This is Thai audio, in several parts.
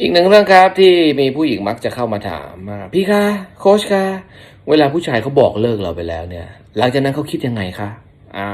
อีกหนึ่งเรื่องครับที่มีผู้หญิงมักจะเข้ามาถามมาพี่คะโค้ชคะเวลาผู้ชายเขาบอกเลิกเราไปแล้วเนี่ย หลังจากนั้นเขาคิดยังไงคะอ่า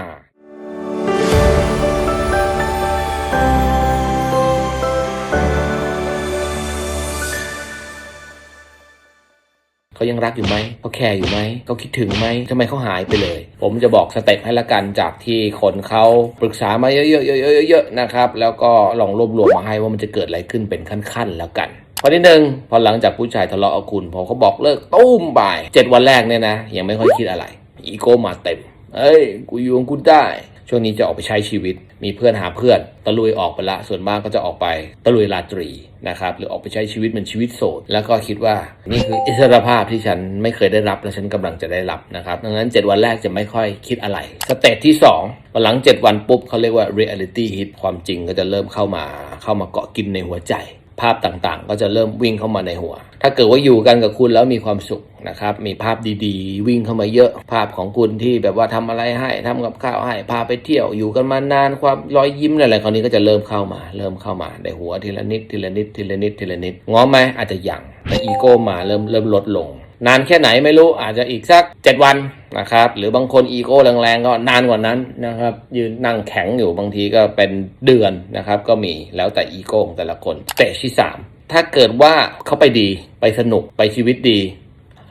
เขายังรักอยู่ไหมเขาแคร์อยู่ไหมเขาคิดถึงไหมทำไมเขาหายไปเลย ผมจะบอกสเต็ปให้ละกันจากที่คนเขาปรึกษามาเยอะๆๆๆๆนะครับ แล้วก็ลองรวบรวมมาให้ว่ามันจะเกิดอะไรขึ้นเป็นขั้นๆแล้วกันข้อที่หนึ่งพอหลังจากผู้ชายทะเลาะกับคุณพอเขาบอกเลิกตุ้มบ่ายเจ็ดวันแรกเนี่ยนะ ยังไม่ค่อยคิดอะไร อีโก้มาเต็มเอ้ย กูอยู่ของกูได้ ช่วงนี้จะออกไปใช้ชีวิต มีเพื่อนหาเพื่อน ตะลุยออกไปละ ส่วนมากก็จะออกไปตะลุยราตรีนะครับ หรือออกไปใช้ชีวิตเป็นชีวิตโสด แล้วก็คิดว่านี่คืออิสรภาพที่ฉันไม่เคยได้รับและฉันกำลังจะได้รับนะครับ ดังนั้น 7 วันแรกจะไม่ค่อยคิดอะไร สเตจที่ 2พอหลัง 7 วันปุ๊บเขาเรียกว่า reality hit ความจริงก็จะเริ่มเข้ามา เข้ามาเกาะกินในหัวใจ ภาพต่างๆ ก็จะเริ่มวิ่งเข้ามาในหัว ถ้าเกิดว่าอยู่กันกับคุณแล้วมีความสุขนะครับ มีภาพดีๆ วิ่งเข้ามาเยอะ ภาพของคุณที่แบบว่าทำอะไรให้ทำกับข้าวให้ พาไปเที่ยวอยู่กันมานานความรอยยิ้มอะไรคราวนี้ก็จะเริ่มเข้ามา เริ่มเข้ามาในหัวทีละนิดทีละนิดทีละนิดทีละนิดง้อไหมอาจจะยังแต่อีโก้มาเริ่มเริ่มลดลง นานแค่ไหนไม่รู้อาจจะอีกสัก 7 วันนะครับ หรือบางคนอีโก้แรงๆก็นานกว่านั้นนะครับ ยืนนั่งแข็งอยู่บางทีก็เป็นเดือนนะครับ ก็มีแล้วแต่อีโก้ของแต่ละคนเตจที่ 3 ถ้าเกิดว่าเขาไปดีไปสนุกไปชีวิตดี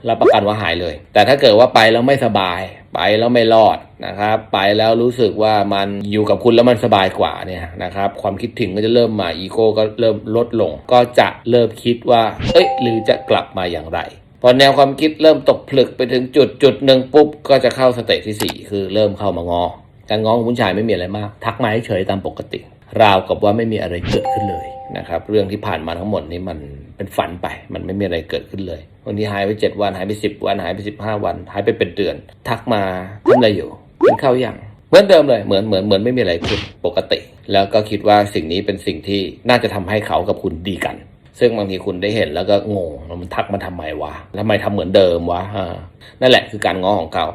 รับประกันว่าหายเลย แต่ถ้าเกิดว่าไปแล้วไม่สบาย ไปแล้วไม่รอดนะครับ ไปแล้วรู้สึกว่ามันอยู่กับคุณแล้วมันสบายกว่าเนี่ยนะครับ ความคิดถึงก็จะเริ่มมาอีโก้ก็เริ่มลดลง ก็จะเริ่มคิดว่า เอ้ย หรือจะกลับมาอย่างไร พอแนวความคิดเริ่มตกผลึกไปถึงจุดจุดหนึ่งปุ๊บก็จะเข้าสเตจที่4คือเริ่มเข้ามางอ การงอของผู้ชายไม่มีอะไรมาก ทักมาเฉยตามปกติ ราวกับว่าไม่มีอะไรเกิดขึ้นเลยนะครับ เรื่องที่ผ่านมาทั้งหมดนี้มันเป็นฝันไป มันไม่มีอะไรเกิดขึ้นเลยบางทีหายไป7วันหายไป10วันหายไป15วันหายไปเป็นเดือน ทักมาทำอะไรอยู่กินข้าวยังเหมือนเดิมเลยเหมือนเหมือนเหมือนไม่มีอะไรขึ้นปกติ แล้วก็คิดว่าสิ่งนี้เป็นสิ่งที่น่าจะทำให้เขากับคุณดีกัน ซึ่งบางทีคุณได้เห็นแล้วก็งงมันทักมาทำไมวะทำไมทำเหมือนเดิมวะอ่านั่นแหละคือการง้อของเขา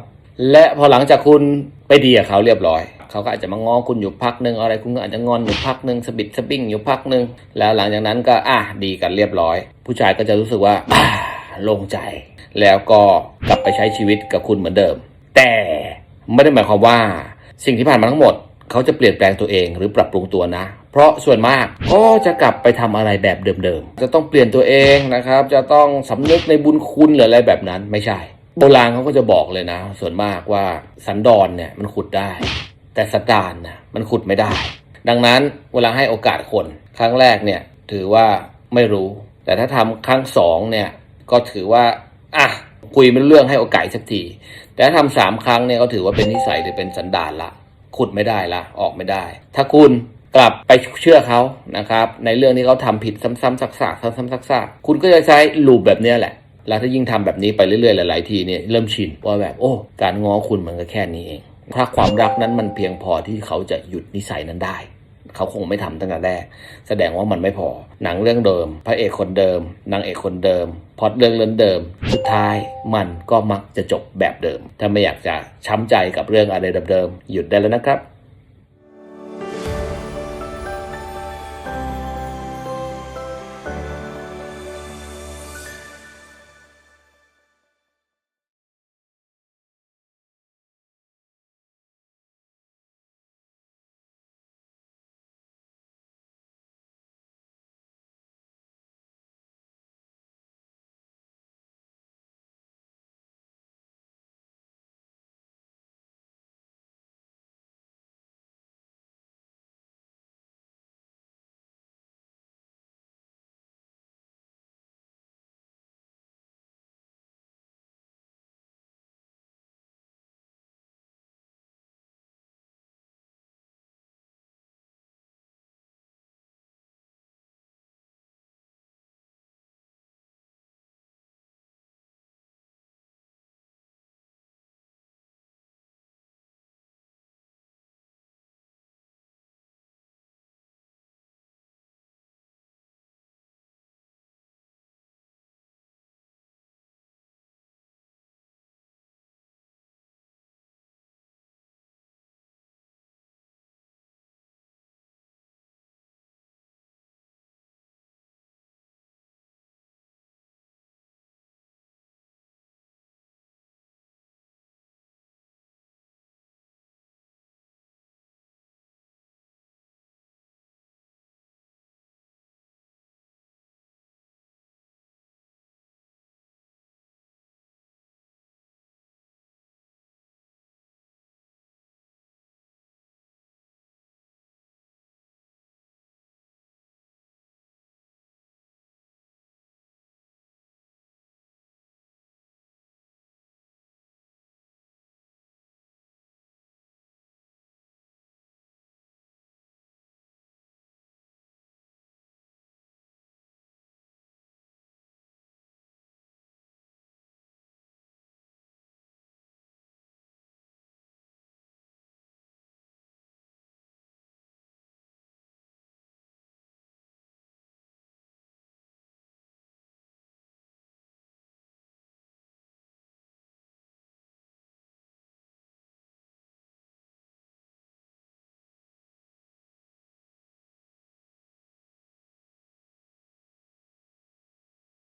และพอหลังจากคุณไปดีกับเขาเรียบร้อย เขาก็อาจจะมาง้อคุณอยู่พักหนึ่งอะไรคุณก็อาจจะงอนอยู่พักหนึ่งสบิดสะบิ้งอยู่พักหนึ่งแล้วหลังจากนั้นก็อะดีกันเรียบร้อย ผู้ชายก็จะรู้สึกว่าอ่าโล่งใจ แล้วก็กลับไปใช้ชีวิตกับคุณเหมือนเดิม แต่ไม่ได้หมายความว่าสิ่งที่ผ่านมาทั้งหมด เขาจะเปลี่ยนแปลงตัวเองหรือปรับปรุงตัวนะ เพราะส่วนมากก็จะกลับไปทำอะไรแบบเดิมๆ จะต้องเปลี่ยนตัวเองนะครับ จะต้องสำนึกในบุญคุณหรืออะไรแบบนั้นไม่ใช่ โบราณเขาก็จะบอกเลยนะ ส่วนมากว่าสันดอนเนี่ยมันขุดได้ แต่สตานนะมันขุดไม่ได้ ดังนั้นเวลาให้โอกาสคนครั้งแรกเนี่ยถือว่าไม่รู้ แต่ถ้าทำครั้งสองเนี่ยก็ถือว่าอะคุยไม่รู้เรื่องให้โอกาสสักที แต่ถ้าทำสามครั้งเนี่ยก็ถือว่าเป็นนิสัยหรือเป็นสันดานละขุดไม่ได้ละออกไม่ได้ ถ้าคุณ กลับไปเชื่อเขานะครับ ในเรื่องที่เขาทำผิดซ้ำๆซักๆซ้ำๆซักๆคุณก็จะใช้ลูปแบบเนี้ยแหละ แล้วถ้ายิ่งทำแบบนี้ไปเรื่อยๆ หลายๆทีเนี่ยเริ่มชินว่าแบบโอ้การง้อคุณมันก็แค่นี้เอง ถ้าความรักนั้นมันเพียงพอที่เขาจะหยุดนิสัยนั้นได้เขาคงไม่ทำตั้งแต่แรก แสดงว่ามันไม่พอ หนังเรื่องเดิม พระเอกคนเดิม นางเอกคนเดิม พอดเรื่องเรื่องเดิม สุดท้ายมันก็มักจะจบแบบเดิม ถ้าไม่อยากจะช้ำใจกับเรื่องอะไรเดิมๆ หยุดได้แล้วนะครับ